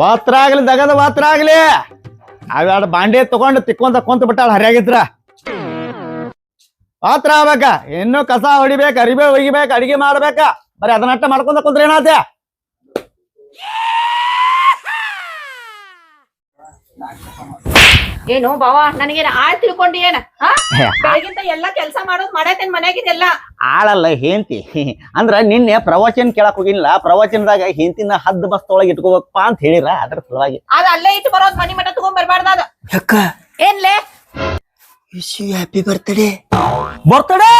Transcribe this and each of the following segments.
ವಾತ್ರ ಆಗ್ಲಿ, ದಗದ ವಾತ್ರ ಆಗ್ಲಿ. ಅವೆರಡು ಬಾಂಡೆ ತಗೊಂಡು ತಿಕ್ಕೊಂತ ಕುಂತ ಬಿಟ್ಟಾಳ, ಹರಿಯಾಗಿದ್ರ. ವಾತ್ರ ಆಗ್ಬೇಕ. ಇನ್ನು ಕಸ ಹೊಡಿಬೇಕು, ಅರಿಬೆ ಒಗಿಬೇಕು ಅಡಿಗೆ ಮಾಡ್ಬೇಕ. ಬರೀ ಅದನ್ನಟ್ಟ ಮಾಡ್ಕೊಂತ ಕುಂತ್ರ ಏನಾತೆ ಏನು ಬಾವ? ನನಗೇನ ಆಳ್ ತಿಳ್ಕೊಂಡಿ ಏನ? ಬೆಳಗಿಂತ ಎಲ್ಲಾ ಕೆಲ್ಸ ಮಾಡೋದ್ ಮಾಡೈತೇನ್ ಮನ್ಯಾಗಿದೆಲ್ಲ ಆಳಲ್ಲ ಹೆಂತಿ ಅಂದ್ರ ನಿನ್ನೆ ಪ್ರವಚನ ಕೇಳಕ್ ಹೋಗಿಲ್ಲ ಪ್ರವಚನದಾಗ ಹೆಂತಿನ ಹದ್ದ ಬಸ್ ಒಳಗೆ ಇಟ್ಕೋಬೇಕಪ್ಪ ಅಂತ ಹೇಳಿರ ಅದ್ರ ಸಲುವಾಗಿ. ಅದ ಅಲ್ಲೇ ಇಟ್ಟು ಬರೋದ್ ಮನಿ ಮಠ ತಗೊಂಡ್ ಬರ್ಬಾರ್ದ ಅದ. ಯಾಕ? ಏನ್ಲೇ? Wish you happy birthday birthday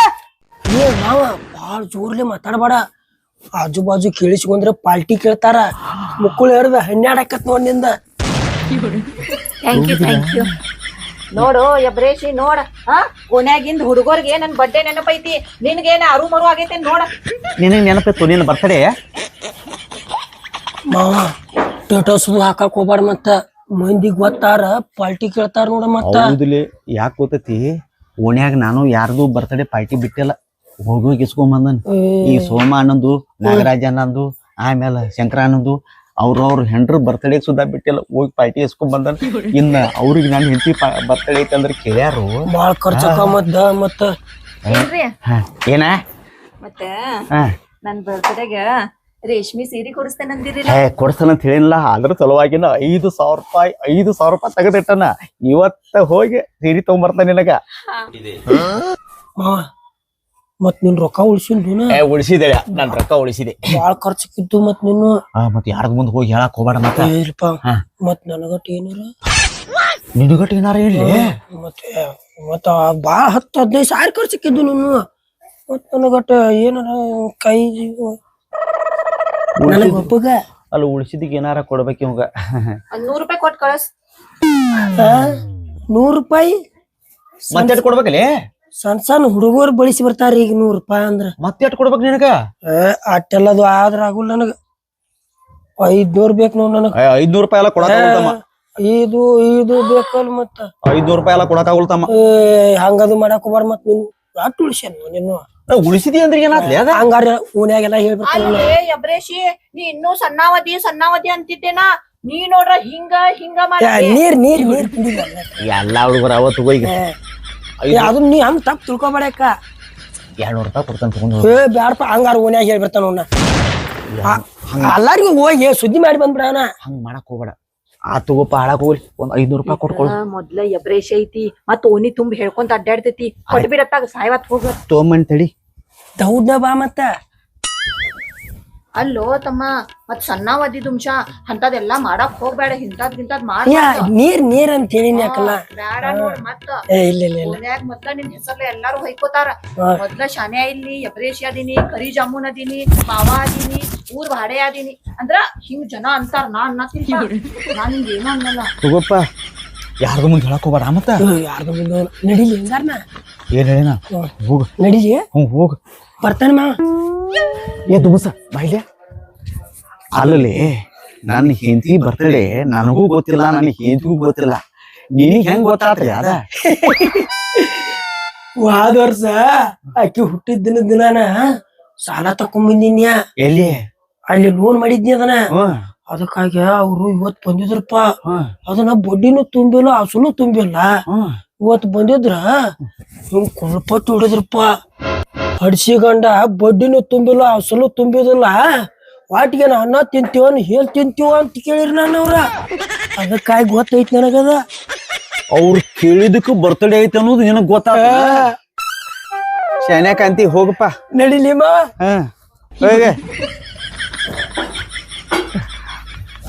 ಏ ಮಾವ ಭಾಳ ಜೋರ್ಲೆ ಮಾತಾಡಬೇಡ. ಆಜು ಬಾಜು ಕೇಳಿಸ್ಕೊಂಡ್ರೆ ಪಾಲ್ಟಿ ಕೇಳ್ತಾರ. ಮುಕ್ಕಳು ಹಿಡ್ದ ಹನ್ನೆರಡಕ್ಕತ್ ನೋಡ್ನಿಂದ. ಥ್ಯಾಂಕ್ ಯು ಥ್ಯಾಂಕ್ ಯು ನೋಡು ಎಬ್ರೇಶಿ ನೋಡ. ಹಾ? ಕೊನ್ಯಾಗಿಂದ ಹುಡುಗರ್ಗೆ ನನ್ ಬಡ್ಡೆ ನೆನಪೈತಿ? ನಿನ್ಗೇನ ಅರು ಮರು ಆಗೈತೆ ನೋಡ. ನಿನಗೆ ನೆನಪಿತ್ತು ನಿನ್ನ ಬರ್ತಡೆ ಮಾವ ಸ್ಟೇಟಸ್ ಹಾಕಕ್ ಹೋಗ್ಬೇಡ ಮತ್ತ. ಮಂದಿಗ್ ಗೊತ್ತಾರ ಪಾರ್ಟಿ ಕೇಳ್ತಾರ ನೋಡ ಮತ್ತ. ಹೌದ್ಲಿ ಯಾಕೆ ಗೊತ್ತೈತಿ? ಓಣ್ಯಾಗ ನಾನು ಯಾರ್ದು ಬರ್ತಡೇ ಪಾರ್ಟಿ ಬಿಟ್ಟಿಲ್ಲ. ಹೋಗಿ ಇಸ್ಕೊಂಬಂದನ್ ಈ ಸೋಮ ಅಣ್ಣಂದು ನಾಗರಾಜ ಅನ್ನಂದು ಆಮೇಲೆ ಶಂಕರ ಅವ್ರವ್ರ ಹೆಂಡ್ರ ಬರ್ತಡೇ ಸುದ್ದ ಬಿಟ್ಟಿಲ್ಲ ಹೋಗಿ ಪಾರ್ಟಿ ಇಸ್ಕೊಂಬಂದನ್ ಇನ್ನ ಅವ್ರಿಗೆ ನಾನು ಹೆಂಡತಿ ಬರ್ತಡೇ ಐತೆ ಅಂದ್ರೆ ಕೇಳ್ಯಾರು. ಬಾಳ ಖರ್ಚು ಮತ್ತ ಮತ್ತ. ಏನ? ಮತ್ತೆ. ನನ್ ಬರ್ತ್ಡೇಗ ರೇಷ್ಮಿ ಸೀರೆ ಕೊಡಿಸ್ತೇನಂದಿರಿಲ್ಲ ಏ ಅಂತ ಹೇಳಿಲ್ಲ ಅದ್ರ ಸಲುವಾಗಿನ ಐದು ಸಾವಿರ ರೂಪಾಯಿ ಐದು ಸಾವಿರ ರೂಪಾಯಿ ತೆಗೆದಿಟ್ಟನ. ಇವತ್ತ ಹೋಗಿ ಸೀರೆ ತಗೊಂಡ್ಬರ್ತಾನೆ ನಿನಗ. ಮತ್ ನಿನ್ ರೊಕ್ಕ ಉಳಿಸಿದ್ ಏ ಉಳಿಸಿದೆ ನನ್ ರೊಕ್ಕ ಉಳಿಸಿದೆ. ಬಾಳ ಖರ್ಚಕ್ಕಿದ್ದು ಮತ್ ನೀನು ಆ ಮತ್ ಯಾರ ಮುಂದೆ ಹೋಗಿ ಹೇಳಕ್ ಹೋಗ್ಬೇಡ ಮತ್ತ? ಇಲ್ಪ. ಮತ್ ನನಗಟ್ ಏನಾರ? ನಿನಗಟ್ ಏನಾರ ಹೇಳಿ ಮತ್ತೆ ಮತ್ತ ಬಾಳ ಹತ್ತು ಹದಿನೈದು ಸಾವಿರ ಖರ್ಚಕ್ಕಿದ್ದು ನೀನು. ಮತ್ ನನಗಟ್ಟ ಏನಾರ ಕೈ ನನಗ ಒಪ್ಪಗ? ಅಲ್ಲಿ ಉಳಿಸಿದಿಗೆ ಏನಾರ ಕೊಡ್ಬೇಕು ಇವಾಗ. ನೂರ್ ರೂಪಾಯಿ ಕೊಟ್ಟು ಕಳಸ್. ನೂರು ರೂಪಾಯಿ? ಮತ್ತೆ ಕೊಡ್ಬೇಕಲ್ಲಿ ಸಣ್ಣ ಸಣ್ಣ ಹುಡುಗರು ಬಳಸಿ ಬರ್ತಾರ ಈಗ ನೂರ್ ರೂಪಾಯಿ ಅಂದ್ರ. ಮತ್ತೆ ಎಟ್ ಕೊಡ್ಬೇಕು ನಿನಗ? ಏ, ಅಟ್ಟೆಲ್ಲದು ಆದ್ರ ಆಗುಲ್ ನನಗ. ಐದ್ನೂರ್ ಬೇಕು ನೋಡ್ ನನಗ. ಐದ್ನೂರ್ ರೂಪಾಯಿ ಎಲ್ಲ ಕೊಡಕಾಗುತ್ತಮ್ಮ ಇದು ಇದು ಬೇಕಲ್ ಮತ್ತ. ಐದ್ನೂರ್ ರೂಪಾಯಿ ಎಲ್ಲ ಕೊಡಕ್ ಏ ಹಂಗದು ಮಾಡಕ್ ಹೋಗ್ಬಾರ ಮತ್ ನೀನು. ಅಟ್ ಉಳಿಸ್ಯಾನ ನೀನು? ಉಳಿಸಿದಿ ಅಂದ್ರೆ ಏನಾದ್ಲಿ ಅದ? ಹಂಗಾರ ಓನ್ಯಾಗೆಲ್ಲ ಹೇಳ್ಬಿಡ್ತಾನ ಅಲ್ಲೇ ನೀ ಇನ್ನೂ ಸಣ್ಣಾವಧಿ ಸಣ್ಣಾವಧಿ ಅಂತಿದ್ದೇನಾ? ನೀ ನೋಡ್ರ ಹಿಂಗ ಹಿಂಗ ಮಾಡಿ ನೀರ್ ನೀರ್ ನೀರ್ ಎಲ್ಲಾ ಹುಡುಗರು ಅವತ್ತು ಹೋಗಿ ಅದು ನೀ ಹಂಗ ತಪ್ಪು ತಿಳ್ಕೊಬೇಡಕ್ಕ ಎರಡ್ನೂರು ರೂಪಾಯಿ ಕೊಡ್ತಾನೆ ತಗೊಂಡು ಏ ಬ್ಯಾಡಪ್ಪ ಹಂಗಾರ ಓನ್ಯಾಗ ಹೇಳ್ಬಿಡ್ತಾನ ಅವ್ನ. ಎಲ್ಲಾರಿಗೂ ಹೋಗಿ ಸುದ್ದಿ ಮಾಡಿ ಬಂದ್ಬಿಡಣ ಹಂಗ್ ಮಾಡಕ್ ಹೋಗ್ಬೇಡ. ಆ ತಗೋಪ ಹಾಳಾಗ ಹೋಗ್ಲಿ. ಒಂದ್ ಐದ್ನೂರು ರೂಪಾಯಿ ಕೊಟ್ಕೊಳ್ ಮೊದ್ಲ ಎಬ್ರೇಶ್ ಐತಿ ಮತ್ ಓನಿ ತುಂಬ ಹೇಳ್ಕೊಂತ ಅಡ್ಡಾಡ್ತೈತಿ. ಕೊಟ್ಬಿಡತ್ತಾಗ ಸಾಯ್ವತ್ ಹೋಗ. ತೊಗೊಂಬಂದ್ ತಡಿ. ದೌಡ್ನ ಬಾ ಮತ್ತ. ಅಲ್ಲೋ ತಮ್ಮ ಮತ್ ಸಣ್ಣಾವಧಿ ದುಂಶ ಅಂತದೆಲ್ಲ ಮಾಡಕ್ ಹೋಗ್ಬೇಡ ಇಂತದ್ ಗಿಂತದ್ ಮಾಡ ನೀರ್ ನೀರ್ ಅಂತ ಹೇಳಿನಿ ಯಾಕಲ್ಲ? ಬೇಡ ನೋಡ್ ಮತ್ತ. ಏ ಇಲ್ಲ ಇಲ್ಲ ಇಲ್ಲ. ಓನ್ಯಾಗ ಮೊದ್ಲ ನಿನ್ ಹೆಸರ್ಲೆ ಎಲ್ಲಾರು ಹೊಯ್ಕೋತಾರ. ಮೊದ್ಲ ಶಾನೆ ಇಲ್ಲಿ ಎಬ್ರೇಶ್ ಅದೀನಿ ಕರಿ ಜಾಮೂನ್ ಅದೀನಿ ಮಾವ ಅದೀನಿ ಊರ್ ಭಾಡೆ ಅದೀನಿ ಅಂದ್ರ ಹಿಂಗ್ ಜನ ಅಂತಾರ ನಾ ಅನ್ನ ನಾನ್ ಏನೋ ಏನೂ ಅನ್ನಲ್ಲ. ತಗೋಪ್ಪ ಯಾರ್ದು ಮುಂದೆ ಹೇಳಕ್ ಹೋಗ್ಬೇಡ ಮತ್ತ? ಯಾರ್ದು ಮುಂದೆ ನಡೀಲಿ ಹೆಂಗಾರ್ನ ಏನ್ ಹೇಳಿನ? ಹೋಗು. ನಡಿಲಿ ಹ್ಞೂ ಹೋಗ. ಬರ್ತಾನ ಏ ದುಮಸ ಬಾಯ್ಲೆ ಅಲ್ಲಲ್ಲಿ ನನ್ನ ಹೆಂಡತಿ ಬರ್ತಡೆ ನನಗೂ ಗೊತ್ತಿಲ್ಲ ನನ್ನ ಹೆಂಡತಿಗೂ ಗೊತ್ತಿಲ್ಲ. ನಿನಗೆ ಹೆಂಗ್ ಗೊತ್ತಾತ್ರಿ ಯಾರ ಹೋದ ವರ್ಷ ಅಕ್ಕಿ ಹುಟ್ಟಿದ ದಿನದ ದಿನಾನ ಸಾಲ ತಕೊಂಡ್ ಬಂದಿನ್ಯಾ? ಎಲ್ಲಿ? ಅಲ್ಲಿ ಲೋನ್ ಮಾಡಿದ್ನಿ ಅದನ್ನ. ಅದಕ್ಕಾಗಿ ಅವ್ರು ಇವತ್ ಬಂದಿದ್ರಪ್ಪ. ಅದನ್ನ ಬಡ್ಡಿನೂ ತುಂಬಿಲ್ಲ ಹಸುನು ತುಂಬಿಲ್ಲ. ಇವತ್ ಬಂದಿದ್ರ ಹಿಂಗ್ ಕೊಳ್ಪಟ್ಟು ಹೊಡೆದ್ರಪ್ಪ. ಹಡ್ಸಿಗಂಡ ಬಡ್ಡಿನೂ ತುಂಬಿಲ್ಲ ಹಸುನು ತುಂಬಿದಿಲ್ಲ ವಾಟಿಗೆ ನಾ ಅನ್ನ ತಿಂತೀವ ಹೇಲ್ ತಿಂತೀವ ಅಂತ ಕೇಳಿರಿ ನಾನು ಅವ್ರ. ಅದಕ್ಕಾಗಿ ಗೊತ್ತೈತಿ ನನಗದ. ಅವ್ರು ಕೇಳಿದಕ್ಕೂ ಬರ್ತಡೇ ಐತೆ ಅನ್ನೋದು ನಿನಗ್ ಗೊತ್ತಾಗ ಶಾನ್ಯಾಕಂತಿ ಹೋಗಪ್ಪ. ನಡಿಲಿಮ್ಮ ಹೋಗೆ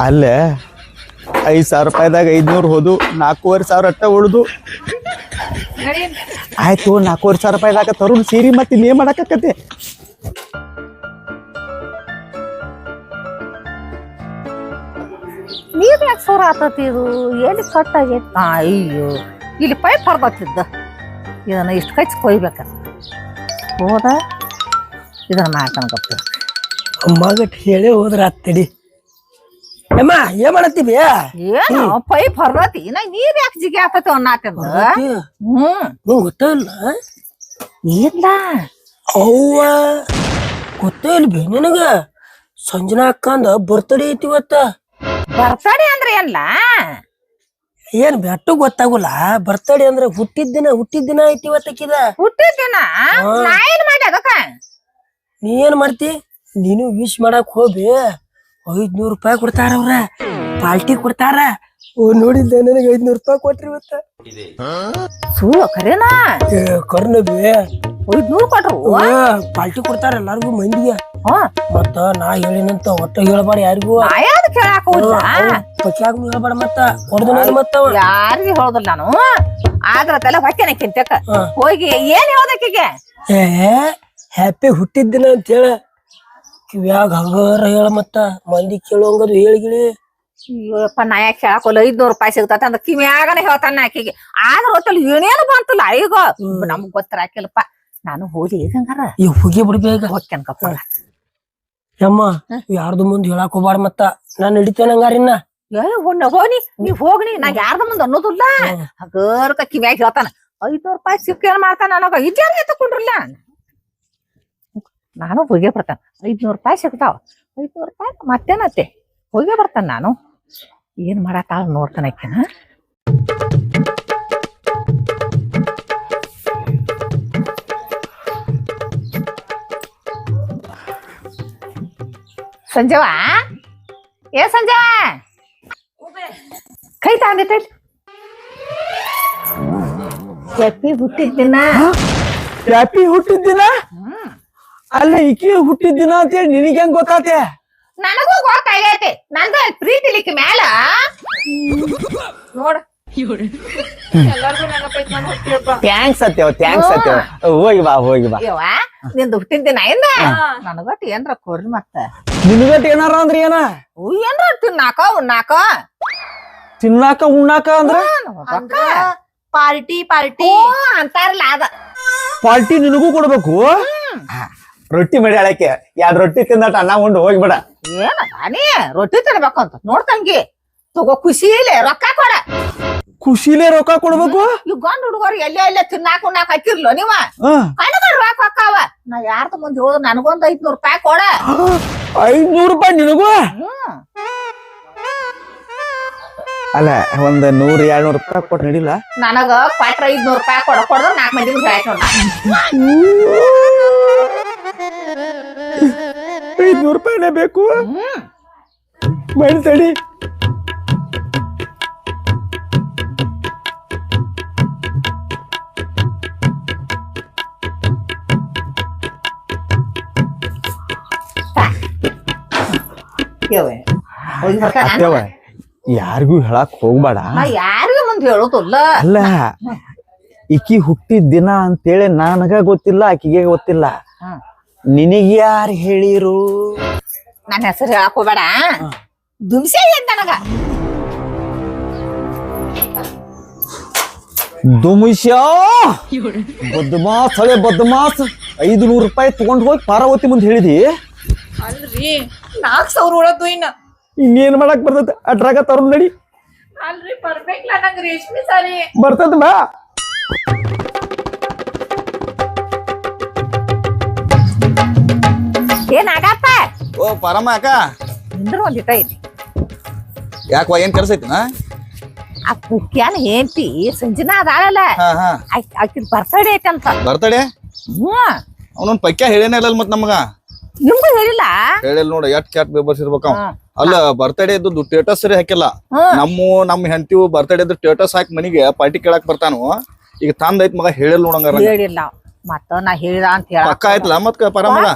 ಅಲ್ಲ ಐದು ಸಾವಿರ ರೂಪಾಯಿದಾಗ ಐದ್ನೂರು ಹೋದು ನಾಲ್ಕೂವರೆ ಸಾವಿರ ಅಟ್ಟ ಉಳ್ದು. ಆಯ್ತು ನಾಲ್ಕೂವರೆ ಸಾವಿರ ರೂಪಾಯಿದಾಗ ತರುಣ್ ಸೀರಿ ಮತ್ತೆ ಇನ್ನೇನ್ ಮಾಡಕತ್ತೆ ನೀರ್ ಯಾಕೆ ಸೋರ ಆತತಿ ಇದು? ಎಲ್ಲಿ ಕಟ್ ಆಗೈತಿ ಅಯ್ಯೋ ಇಲ್ಲಿ ಪೈಪ್ ಹರ್ದತ್ತಿದ್ದ. ಇದನ್ನ ಇಷ್ಟು ಕಚ್ಚಿ ಕೊಯ್ಬೇಕ ಹೋದ ಇದನ್ನ ನಾಕನ್ಕಪ್ಪ ಅಮ್ಮಗಟ್ ಹೇಳಿ ಹೋದ್ರ ಅತ್ತಡಿ ಅಮ್ಮ ಏನ್ ಮಾಡತ್ತೀವಿ? ಏನು ಪೈಪ್ ಹರ್ಬತಿ ನಾ ನೀರ್ ಯಾಕೆ ಜಿಗಿ ಆತತಿ ಅನ್ನಾಕಂದ ಹ್ಮ್. ನಿಂಗ್ ಗೊತ್ತಿಲ್ಲ. ಇಲ್ಲ. ಅವ್ವ ಗೊತ್ತೇ ಇಲ್ಲ ಬೇ ನಿನಗ? ಸಂಜನಾ ಅಕ್ಕಂದ ಬರ್ತಡೇ ಐತಿ ಇವತ್ತ. ಬರ್ತಡೆ ಅಂದ್ರೆ ಏನ್ಲ? ಏನ್ ಬೆಟ್ಟು ಗೊತ್ತಾಗುಲ್ಲ ಬರ್ತಡೇ ಅಂದ್ರೆ ಹುಟ್ಟಿದ ದಿನ ಹುಟ್ಟಿದ ದಿನ ಐತಿ ಇವತ್ತಕ್ಕಿದ ಹುಟ್ಟಿದ ದಿನ? ನಾ ಏನ್ ಮಾಡಿ ಅದಕ್ಕ? ನೀ ಏನ್ ಮಾಡ್ತಿ? ನೀನು ವಿಶ್ ಮಾಡಕ್ ಹೋಗಿ ಐದ್ನೂರ್ ರೂಪಾಯಿ ಕೊಡ್ತಾರ ಅವ್ರ. ಪಾಲ್ಟಿ ಕೊಡ್ತಾರ. ಓ ನೋಡಿದ್ದೆ ನನಗೆ ಐದ್ನೂರ್ ರೂಪಾಯಿ ಕೊಟ್ರಿ ಇವತ್ತ. ಸುಳ್ಳು ಖರೇನಾ? ಕರ್ನಬಿ. ಐದ್ನೂರು ಕೊಟ್ರು? ಪಾಲ್ಟಿ ಕೊಡ್ತಾರ ಎಲ್ಲಾರ್ಗು ಮಂದಿಗೆ. ಮತ್ತ ನಾ ಹೇಳಿನಂತ ಒಟ್ಟ ಹೇಳಬಾರ ಯಾರಿಗೂ. ಕೇಳಾಕ ಹೋಗಿಲ್ಲ ಹೇಳಬಾರ ಮತ್ತ. ಹೊಡೆದ ಮತ್ತ. ಯಾರಿಗೂ ಹೇಳೋದಿಲ್ಲ ನಾನು. ಆದ್ರ ತಲೆ ಹೊಟ್ಟೆನ ಕಿಂತಕ್ಕ. ಹೋಗಿ ಏನ್ ಹೇಳ್ದಕ್ಕಿಗೆ ಹ್ಯಾಪಿ ಹುಟ್ಟಿದ್ದಿನ ಅಂತ ಹೇಳ ಕಿವ್ಯಾಗ ಹಂಗಾರ ಹೇಳ ಮತ್ತ ಮಂದಿ ಕೇಳೋಂಗದು ಹೇಳಿಗಿಳಿ ಅಯ್ಯಪ್ಪ ನಾ ಯಾಕೆ ಹೇಳಕೋಲ್ಲ ಐದ್ನೂರು ರೂಪಾಯಿ ಸಿಗ್ತತ ಅಂದ ಕಿವ್ಯಾಗನ ಹೇಳ್ತಾನ ಆಕಿಗೆ. ಆದ್ರ ಹೊತ್ತಲ್ಲಿ ಏನೇನು ಬಂತಲ್ಲ ಈಗ ನಮ್ಗ್ ಗೊತ್ತರ ಆಕಿಲ್ಲಪ್ಪ. ನಾನು ಹೋಗಿ ಈಗ ಹಂಗಾರ ಈ ಹುಗಿ ಬಿಡ್ಬೇಕ ಕಪ್ಪ ಯಮ್ಮ ಯಾರ್ದು ಮುಂದ್ ಹೇಳಕ್ ಹೋಗ್ಬಾರ ಮತ್ತ. ನಾನು ಹಿಡಿತೇನೆ ಹಂಗಾರಿನ್ನ ಹೋಗ್ನಿ ಹೋಗಿ ನೀವ್ ಹೋಗ್ನಿ ನಾ ಯಾರ್ದ ಮುಂದೆ ಅನ್ನೋದಿಲ್ಲ. ಹಗರ್ಕ ಕಿವ್ಯಾಗ ಹೇಳ್ತಾನ ಐದ್ನೂರು ರೂಪಾಯಿ ಸಿಕ್ಕ ಏನ್ ಮಾಡ್ತಾನ ನನಗ ಇದ್ಯಾರ ತಕೊಂಡ್ರಲ್ಲ ನಾನು ಹೋಗೇ ಬರ್ತಾನೆ. ಐದ್ನೂರು ರೂಪಾಯಿ ಸಿಗ್ತಾವ. ಐದ್ನೂರು ರೂಪಾಯಿ ಮತ್ತೇನತ್ತೆ? ಹೋಗೇ ಬರ್ತಾನೆ ನಾನು. ಏನು ಮಾಡತ್ತಾಳ ನೋಡ್ತಾನ ಆಕಿನ. ಸಂಜವ? ಏ ಸಂಜವ ಕೈ ತಾಂದಿತ್ತ ಕ್ಯಾಪಿ ಹುಟ್ಟಿದ ದಿನ. ಹ್ಯಾಪಿ ಹುಟ್ಟಿದ ದಿನ? ಅಲ್ಲ ಈಕಿ ಹುಟ್ಟಿದ ದಿನ ಅಂತೇಳಿ ನಿನಗೆ ಹೆಂಗ್ ಗೊತ್ತಾತೆ? ನನಗೂ ಗೊತ್ತಾಗೈತಿ. ನಂದು ಪ್ರೀತಿ ಲಿಕ್ಕಿ ಮ್ಯಾಲ. ನೋಡ. ಎಲ್ಲಾರ್ಗು ನೆನಪೈತ್ ನಾನು ಹುಟ್ಟಿದಪ್ಪ ಥ್ಯಾಂಕ್ಸ್ ಸತ್ಯವ ಥ್ಯಾಂಕ್ಸ್ ಸತ್ಯವ ಹೋಗಿ ಬಾ ಹೋಗಿ ಬಾ. ಯವ್ವ ನಿಂದು ಹುಟ್ಟಿದ ದಿನ ಏನ ನನಗಟ್ ಏನ್ರ ಕೊಡ್ರಿ ಮತ್ತ. ನಿನಗಟ್ ಏನಾರ ಅಂದ್ರ ಏನ? ಅವು ಏನ್ರ ತಿನ್ನಾಕ ಉಣ್ಣಾಕ? ತಿನ್ನಾಕ ಉಣ್ಣಾಕ ಅಂದ್ರ? ಅಂದ್ರ ಪಾರ್ಟಿ ಪಾರ್ಟಿ. ಅಂತಾರಲ್ಲ ಅದ. ಪಾರ್ಟಿ ನಿನಗೂ ಕೊಡ್ಬೇಕು? ರೊಟ್ಟಿ ಮಾಡಿ ಅಳಕ್ಕೆ ಯಾವ್ದು ರೊಟ್ಟಿ ತಿಂದಟ ಅನ್ನ ಉಂಡು ಹೋಗ್ಬಿಡ. ಏನ ರೊಟ್ಟಿ ರೊಟ್ಟಿ ಅಂತ ನೋಡ್ತಂಗಿ ತಗೋ. ಖುಷಿ ಇಲ್ಲ ರೊಕ್ಕ ಕೊಡ. ಖುಷಿಲೇ ರೊಕ್ಕ ಕೊಡ್ಬೇಕು? ಈ ಗಂಡ ಹುಡುಗರು ಎಲ್ಲೇ ಎಲ್ಲೇ ತಿನ್ನಾಕ ಉಣ್ಣಾಕ ಹಾಕಿರ್ಲೋ ನೀವ? ಕಣಗಳು ರೊಕ್ಕ ಹಾಕಾವ ನಾ ಯಾರ್ದ ಮುಂದೆ ಹೇಳುದು ನನಗೊಂದ್ ಐದ್ನೂರ್ ರೂಪಾಯಿ ಕೊಡ. ಐದ್ನೂರು ರೂಪಾಯಿ ನಿನಗೂ? ಅಲ್ಲ ಒಂದ್ ನೂರ್ ಎರಡ್ನೂರ್ ರೂಪಾಯಿ ಕೊಟ್ಟು ನಡಿಲ್ಲ ನನಗ ಕೊಟ್ರ ಐದ್ನೂರ್ ರೂಪಾಯಿ ಕೊಡ. ಕೊಡದ್ರ ನಾಲ್ಕು ಮಂದಿ ಮುಂದೆ ಆಯ್ತು ಐದ್ನೂರ್ ರೂಪಾಯಿನೇ ಬೇಕು ಹ್ಮ್ ಮಾಡಿ ತಡಿ ಕೇವೆ. ಹೋಗಿ ಬರ್ತಾನ? ಅತ್ತೇವ ಯಾರಿಗೂ ಹೇಳಕ್ ಹೋಗ್ಬೇಡ ನಾ ಯಾರಿಗೂ ಮುಂದೆ ಹೇಳುದಿಲ್ಲ ಅಲ್ಲ ಈಕಿ ಹುಟ್ಟಿದ ದಿನ ಅಂತೇಳಿ ನನಗ ಗೊತ್ತಿಲ್ಲ ಆಕಿಗೆ ಗೊತ್ತಿಲ್ಲ ಹ್ಮ್. ನಿನಗ್ ಯಾರು ಹೇಳಿರು? ನನ್ನ ಹೆಸರು ಹಾಕೋಬೇಡ. ದುಮ್ಸೆ ಏನ್ ನನಗ? ದುಮಿಷ ಬದ್ಮಾಸ್ ಹಳೆ ಬದ್ಮಾಸ್ ಐದು ನೂರು ರೂಪಾಯಿ ತಗೊಂಡ್ ಹೋಗಿ ಪಾರ್ವತಿ ಮುಂದೆ ಹೇಳಿದಿ? ಅಲ್ರಿ ನಾಲ್ಕು ಸಾವಿರ ಉಳದು ಇನ್ನ. ಇನ್ನೇನ್ ಮಾಡಕ್ ಬರ್ತದ ಅಟ್ರಾಗ ತರುಣ್ ನಡಿ. ಅಲ್ರಿ ಬರ್ಬೇಕಲ್ಲ ನಂಗೆ ರೇಷ್ಮೆ ಸಾರಿ. ಬರ್ತದ ಬಾ. ಏನ್ ಆಗಪ್ಪ? ಓ ಪರಮ ಅಕ್ಕ. ನಿಂದ್ರ ಒಂದಿಟ ಐತಿ ಯಾಕವ ಏನ್ ಕೆಲಸ ಐತಿನ? ಆ ಕುಕ್ಯಾನ ಹೆಂಡತಿ ಸಂಜನಾ ಅದಾಳಲ್ಲ. ಹಾ ಹಾ. ಬರ್ತಡೇ ಐತಂತ ಬರ್ತಡೆ ಹ್ಮ್ ಅವನೊಂದ್ ಪಕ್ಯ ಹೇಳೇನೇ ಇಲ್ಲ ಮತ್ ನಮಗ. ನಿಮ್ಗೂ ಹೇಳಿಲ್ಲ? ಹೇಳಿಲ್ಲ ನೋಡ ಎಟ್ ಕ್ಯಾಟ್ ಮೆಂಬರ್ಸ್ ಇರ್ಬೇಕ ಅವ. ಅಲ್ಲ ಬರ್ತಡೇ ಇದ್ದು ಸ್ಟೇಟಸ್ ಸರಿ ಹಾಕಿಲ್ಲ. ನಮ್ಮ ನಮ್ಮ ಹೆಂಡತಿ ಬರ್ತಡೇ ಇದ್ದು ಸ್ಟೇಟಸ್ ಹಾಕಿ ಮನಿಗೆ ಪಾರ್ಟಿ ಕೇಳಕ್ ಬರ್ತಾನು. ಈಗ ತಂದ ಐತ್ ಮಗ ಹೇಳಿಲ್ಲ ನೋಡಂಗ ಹೇಳಿಲ್ಲ. ಮತ್ತ ನಾ ಹೇಳಿದ ಅಂತ ಹೇಳ. ಪಕ್ಕ ಆಯ್ತಲ್ಲ ಮತ್ ಪರಮಗ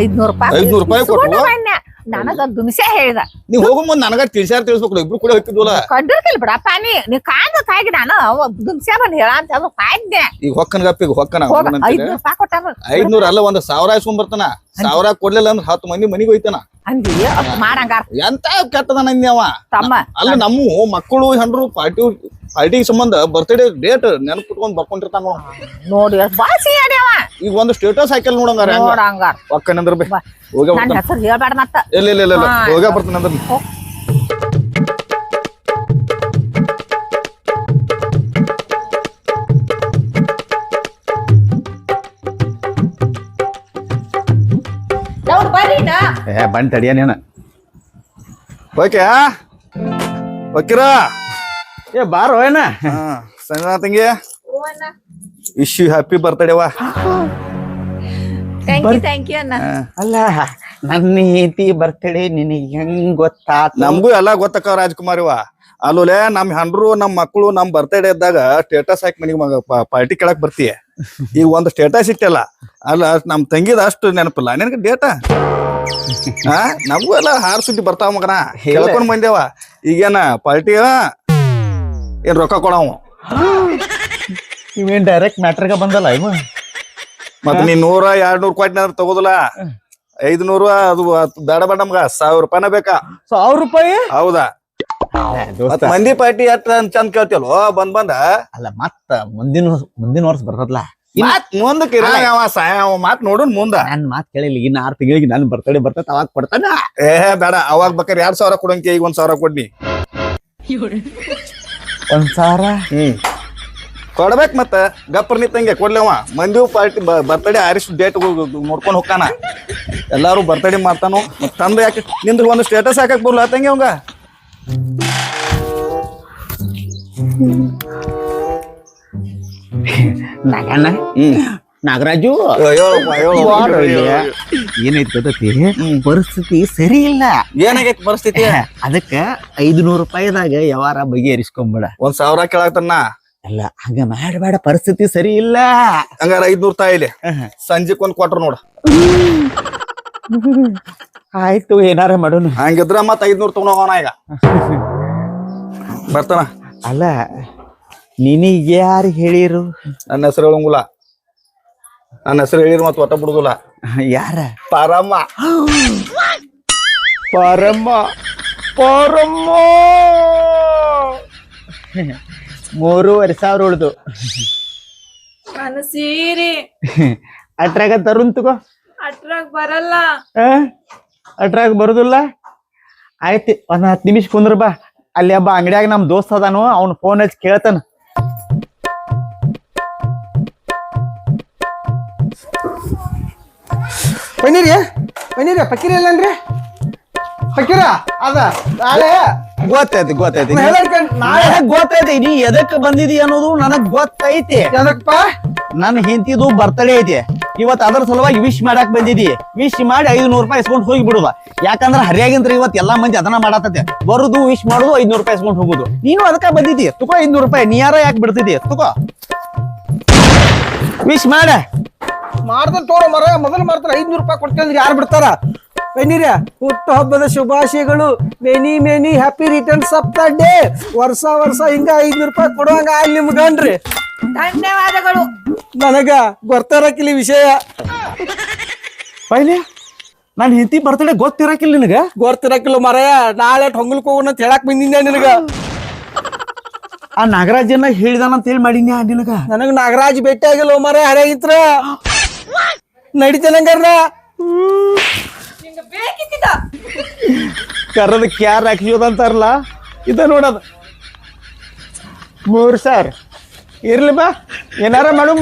ಐದ್ನೂರ್ ರೂಪಾಯಿ. 500 ರೂಪಾಯಿ ಬನ್ಯ. ನನಗ ದುಮ್ಸೆ ಹೇಳಿದ. ನೀವ್ ಹೋಗೋ ಮುಂದ್ ನನಗ ತಿಳಿಸ್ಯಾರ ತಿಳಿಸ್ಬೇಕು. ಇಬ್ರು ಕೂಡ ಹೋಗಿದ್ವಲ್ಲ ಕಂಡಿರ್ತಿಲ್ ಬಿಡಪ್ಪ ನೀ. ನೀ ಕಾಂದ ಕಾಯ್ಗಿ ನಾನು ದುಮ್ಸೆ ಬಂದ್ ಹೇಳ ಅಂತ ಅದು ಕಾಯ್ದೆ ಈಗ ಹೊಕ್ಕನ ಗಪ್ಪಿಗೆ ಹೊಕ್ಕನ. ಐದ್ನೂರ್ ರೂಪಾಯಿ ಕೊಟ್ಟಾರ ಐದ್ನೂರ ಅಲ್ಲ ಒಂದ್ ಸಾವಿರ ಇಸ್ಕೊಂಡ್ ಬರ್ತಾನ. ಸಾವಿರ ಕೊಡ್ಲಿಲ್ಲ ಅಂದ್ರ ಹತ್ತು ಮಂದಿ ಮನಿಗೆ ಹೋಯ್ತಾನ. ಅಂದಿ ಮಾಡಂಗಾರ. ಎಂತ ಕೆಟ್ಟದ ನಂದಿ ಅವ? ತಮ್ಮ. ಅಲ್ಲ ನಮ್ಮ ಮಕ್ಕಳು ಹೆಂಡ್ರು ಪಾರ್ಟಿ ಪಾರ್ಟಿ ಸಂಬಂಧ ಬರ್ತ್ಡೇ ಡೇಟ್ ನೆನಪಿಟ್ಕೊಂಡ್ ಬರ್ಕೊಂಡಿರ್ತಾನ ನೋಡ್. ನೋಡಿ ಈಗ ಒಂದು ಸ್ಟೇಟಸ್ ಹಾಕಲ್ ನೋಡಂಗಾರ ಹೆಂಗ. ನೋಡಂಗಾರ ಒಕ್ಕನಂದ್ರ ಬೇ. ಹೋಗ ನನ್ ಹೆಸರು ಹೇಳ್ಬೇಡ ಮತ್ತ. ಇಲ್ಲ ಇಲ್ಲ ಇಲ್ಲ. ಹೋಗ ಬರ್ತಾನ ಅಂದ್ರ ಏ ಬಂದ್ ತಡಿಯ ನೀನ. ಓಕೆ ಓಕೆರಾ? ಏ ಬಾರೋ ಏನ? ಹಾ ಸಂಜನಾ ತಂಗಿ. ವಿಶ್ ಯು ಹ್ಯಾಪಿ ಬರ್ತ್ಡೇ ವಾ. ಥ್ಯಾಂಕ್ ಯು ಥ್ಯಾಂಕ್ ಯು ಅಣ್ಣ. ಅಲ್ಲ ನನ್ನ ಹೆಂಡತಿ ಬರ್ತಡೆ ನಿನಗೆ ಹೆಂಗ್ ಗೊತ್ತಾತ? ನಮಗೂ ಎಲ್ಲ ಗೊತ್ತಕ್ಕ ರಾಜಕುಮಾರಿ ವಾ. ಅಲ್ಲೋಲೆ ನಮ್ ಹಂಡ್ರು ನಮ್ ಮಕ್ಕಳು ನಮ್ ಬರ್ತಡೇ ಇದ್ದಾಗ ಸ್ಟೇಟಸ್ ಹಾಕಿ ಮನಿಗೆ ಮಗ ಪಾರ್ಟಿ ಕೇಳಕ್ ಬರ್ತೀಯ ಈಗ ಒಂದ್ ಸ್ಟೇಟಸ್ ಇಟ್ಟಲ್ಲ. ಅಲ್ಲ ನಮ್ ತಂಗಿದ ಅಷ್ಟು ನೆನಪಿಲ್ಲ. ನಿನಗೆ ಡೇಟ ಹಾ ನಮಗೂ ಎಲ್ಲ ಹಾರ್ ಸುದ್ದಿ ಬರ್ತಾವ ಮಗನ. ಹೇಳ್ಕೊಂಡ್ ಬಂದೇವ. ಈಗೇನ ಪಾರ್ಟಿ ಏನ್ ರೊಕ್ಕ ಕೊಡವ ಇವೇನ್ ಡೈರೆಕ್ಟ್ ಮ್ಯಾಟ್ರಿಗ ಬಂದಲ್ಲ ಇವ? ಮತ್ ನೀ ನೂರ ಎರಡ್ ನೂರ್ ಕೊಟ್ಟಿನ ತಗೋದಿಲ್ಲ ಐದ್ನೂರು ಅದು ಅದು ಬೇಡ ಬೇಡ ನಮ್ಗ ಸಾವಿರ ರೂಪಾಯಿನ ಬೇಕಾ? ಸಾವಿರ ರೂಪಾಯಿ? ಹೌದಾ? ಮಂದಿ ಪಾರ್ಟಿ ಅಂತ ಚಂದ ಕೇಳ್ತಿಯಲ್ವ ಬಂದ್ ಬಂದ? ಅಲ್ಲ ಮತ್ತ ಮುಂದಿನ ಮುಂದಿನ ವರ್ಷ ಬರ್ತದಲ್ಲ? ಮಾತ್ ಮುಂದಕ್ಕೆ ಇರ ಅವ ಸಾಯ ಅವ ಮಾತ್ ನೋಡುನ್ ಮುಂದ. ನನ್ ಮಾತ್ ಕೇಳಿಲ್ಲ ಇನ್ನ ಆರ್ ತಿಂಗಳಿಗೆ ನನ್ ಬರ್ತಡೆ ಬರ್ತೈತೆ ಅವಾಗ ಕೊಡ್ತಾನ. ಏ ಬೇಡ ಅವಾಗ ಬೇಕಾರೆ ಎರಡ್ ಸಾವಿರ ಕೊಡಂಗೆ ಈಗ ಒಂದ್ ಸಾವಿರ ಕೊಡ್ನಿ. ಒಂದ್ ಸಾವಿರ ಕೊಡ್ಬೇಕು ಮತ್ತ. ಗಪ್ಪರ್ ನಿತ್ತಂಗೆ ಕೊಡ್ಲವ ಮಂದಿ ಪಾರ್ಟಿ ಬರ್ತಡೇ ಆರಿಸ್ ಡೇಟ್ ನೋಡ್ಕೊಂಡು ಹೋಗ್ತಾನ. ಎಲ್ಲಾರು ಬರ್ತಡೇ ಮಾಡ್ತಾನು. ಮತ್ ತಂದು ಯಾಕೆ ನಿಂದ್ರ ಒಂದು ಸ್ಟೇಟಸ್ ಹಾಕಕ್ ಬರ್ಲ ಆತಂಗೆ ಅವಂಗ? ನಾಗಣ್ಣ? ನಾಗರಾಜು ಏನೈತಿ. ಗೊತ್ತೈತಿ ಪರಿಸ್ಥಿತಿ ಸರಿ ಇಲ್ಲ? ಏನಾಗೈತಿ ಪರಿಸ್ಥಿತಿ? ಅದಕ್ಕ ಐದ್ನೂರು ರೂಪಾಯಿದಾಗ ಯಾವಾರ ಬಗೆಹರಿಸ್ಕೊಂಬಿಡ. ಒಂದ್ ಸಾವಿರ ಕೇಳಾಗ್ತಾನ ಅಲ್ಲ ಹಂಗ ಮಾಡಬೇಡ ಪರಿಸ್ಥಿತಿ ಸರಿ ಇಲ್ಲ ಹಂಗಾರ ಐದ್ನೂರ್ ತಾಯಿಲಿ ಸಂಜೆಕ್ ಒಂದ್ ಕೊಟ್ರ ನೋಡ. ಆಯ್ತು ಏನಾರ ಮಾಡೋಣ. ಹಂಗಿದ್ರ ಮತ್ ಐದ್ನೂರ್ ತಗೊಂಡೋಗೋಣ ಈಗ. ಬರ್ತಾನ. ಅಲ್ಲ ನಿನಗೆ ಯಾರು ಹೇಳಿರು? ನನ್ನ ಹೆಸರು ಹೇಳಂಗಿಲ್ಲ ನನ್ನ ಹೆಸರು ಹೇಳಿರ್ ಮತ್ತೆ ಒಟ್ಟ ಬಿಡುದಿಲ್ಲ. ಯಾರ? ಪರಮ್ಮ ಪರಮ್ಮ ಪರಮ್ಮ ಮೂರುವರೆ ಸಾವಿರ ಉಳಿದು. ನನ್ನ ಸೀರೆ ಅಟ್ರಾಗ ತರುಣ್ ತಗೋ. ಅಟ್ರಾಗ್ ಬರಲ್ಲ? ಅಟ್ರಾಗ ಬರುದಿಲ್ಲ? ಆಯ್ತು ಒಂದ್ ಹತ್ತು ನಿಮಿಷ ಕುಂದ್ರ ಬಾ. ಅಲ್ಲಿ ಹಬ್ಬ ಅಂಗಡಿಯಾಗ ನಮ್ ದೋಸ್ತ್ ಅದಾನು ಅವ್ನು ಫೋನ್ ಹಚ್ಚಿ ಕೇಳ್ತಾನ. ಬನ್ನಿರಿ ಬನ್ನಿರಿ ಇಲ್ಲ ಅನ್ರಿ ಪಕ್ಕೀರ ಅದ ನಾಳೆ. ಗೊತ್ತೈತಿ ಗೊತ್ತೈತಿ ನಾ ನಾಳೆ. ನನಗ್ ಗೊತ್ತೈತಿ ನೀ ಎದಕ್ ಬಂದಿದಿ ಅನ್ನೋದು ನನಗ್ ಗೊತ್ತೈತಿ. ಎದಕ್ಕಪ್ಪ ನನ್ನ ಹೆಂಡತಿದು ಬರ್ತಡೇ ಐತಿ. ಇವತ್ ಅದ್ರ ಸಲುವಾಗಿ ವಿಶ್ ಮಾಡಕ್ ಬಂದಿದಿ. ವಿಶ್ ಮಾಡಿ ಐದ್ನೂರು ರೂಪಾಯಿ ಇಸ್ಕೊಂಡು ಹೋಗಿ ಬಿಡುದ. ಯಾಕಂದ್ರ ಹರಿಯಾಗಿಂದ್ರ ಇವತ್ ಎಲ್ಲಾ ಮಂದಿ ಅದನ್ನ ಮಾಡತ್ತೆ ಬರುದು ವಿಶ್ ಮಾಡುದು ಐದ್ನೂರು ರೂಪಾಯಿ ಇಸ್ಕೊಂಡು ಹೋಗುದು. ನೀನು ಅದಕ್ಕ ಬಂದಿದಿ. ತುಕೋ ಐದ್ನೂರು ರೂಪಾಯಿ ನೀ ಯಾರ ಯಾಕೆ ಬಿಡ್ತಿದಿ? ತುಕೋ. ವಿಶ್ ಮಾಡ. ಮಾಡ್ದ ತೋರ ಮರ ಮೊದಲು ಮಾಡ್ತಾರ ಐದ್ನೂರು ರೂಪಾಯಿ ಕೊಡ್ತೇನೆ ಯಾರು ಬಿಡ್ತಾರ? ಬನ್ನಿರಿ ಹುಟ್ಟು ಹಬ್ಬದ ಶುಭಾಶಯಗಳು many many happy returns of the day ವರ್ಷ ವರ್ಷ ಹಿಂಗ ಐದ್ನೂರು ರೂಪಾಯಿ ಕೊಡುವಂಗ ಅಲ್ಲಿ ನಿಮ್ಗನ್ರಿ ಧನ್ಯವಾದಗಳು. ನನಗ ಗೊತ್ತಿರಕಿಲ್ಲ ವಿಷಯ. ಪೈಲೆ ನಾನು ಹೆಂಡತಿ ಬರ್ತಡೆ ಗೊತ್ತಿರಕಿಲ್ಲ ನಿನಗ? ಗೊತ್ತಿರಕಿಲ್ಲ ಮರಯ ನಾಳೆ ಹೊಂಗಲ್ಕ್ ಹೋಗೋಣ ಅಂತ ಹೇಳಕ್ ಬಂದಿದ್ದೆ ನಿನಗ? ಆ ನಾಗರಾಜನ ಹೇಳಿದಾನಂತ ಹೇಳಿ ಮಾಡಿನ್ಯಾ ನಿನಗ? ನನಗ ನಾಗರಾಜ್ ಭೇಟಿ ಆಗಿಲ್ಲ ಮರ ಹರಿಯಾಗಿತ್ರ ನಡಿತೇನಂಗಾರ ಕರದ ಕ್ಯಾರ್ ಹಾಕಿಯೋದಂತಾರಲ್ಲ ಇದ ನೋಡದ ಮೂರು ಸರ್. ಇರ್ಲಿ ಬಾ ಏನಾರ ಮಾಡು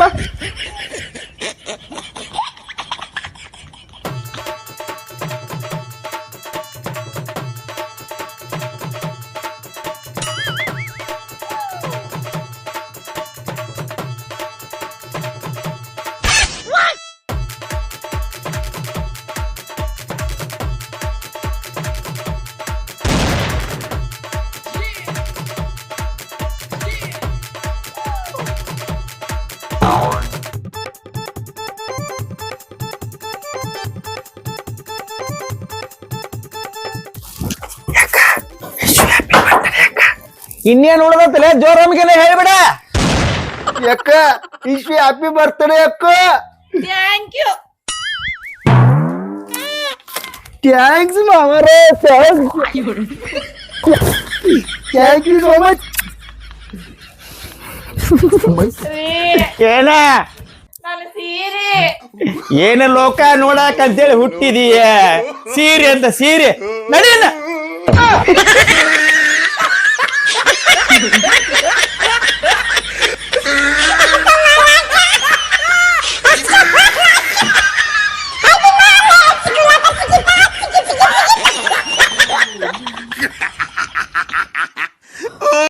ಇನ್ನೇನ್ ಜೋರ್ ಜೋರಮ್ಗೆನೆ ಹೇಳ್ಬಿಡ. ಯಾಕ ಇಶ್ವಿ ಹ್ಯಾಪಿ ಬರ್ತ್ಡೇ ಅಕ್ಕ thank you thanks ಮಾವರೇ thanks thank you so much ಏನ? ನನ್ನ ಸೀರೆ. ಏನ ಲೋಕ ನೋಡಕ್ ಅಂತೇಳಿ ಹುಟ್ಟಿದೀಯ? ಸೀರೆ ಅಂತ ಸೀರೆ. ನಡೀನ.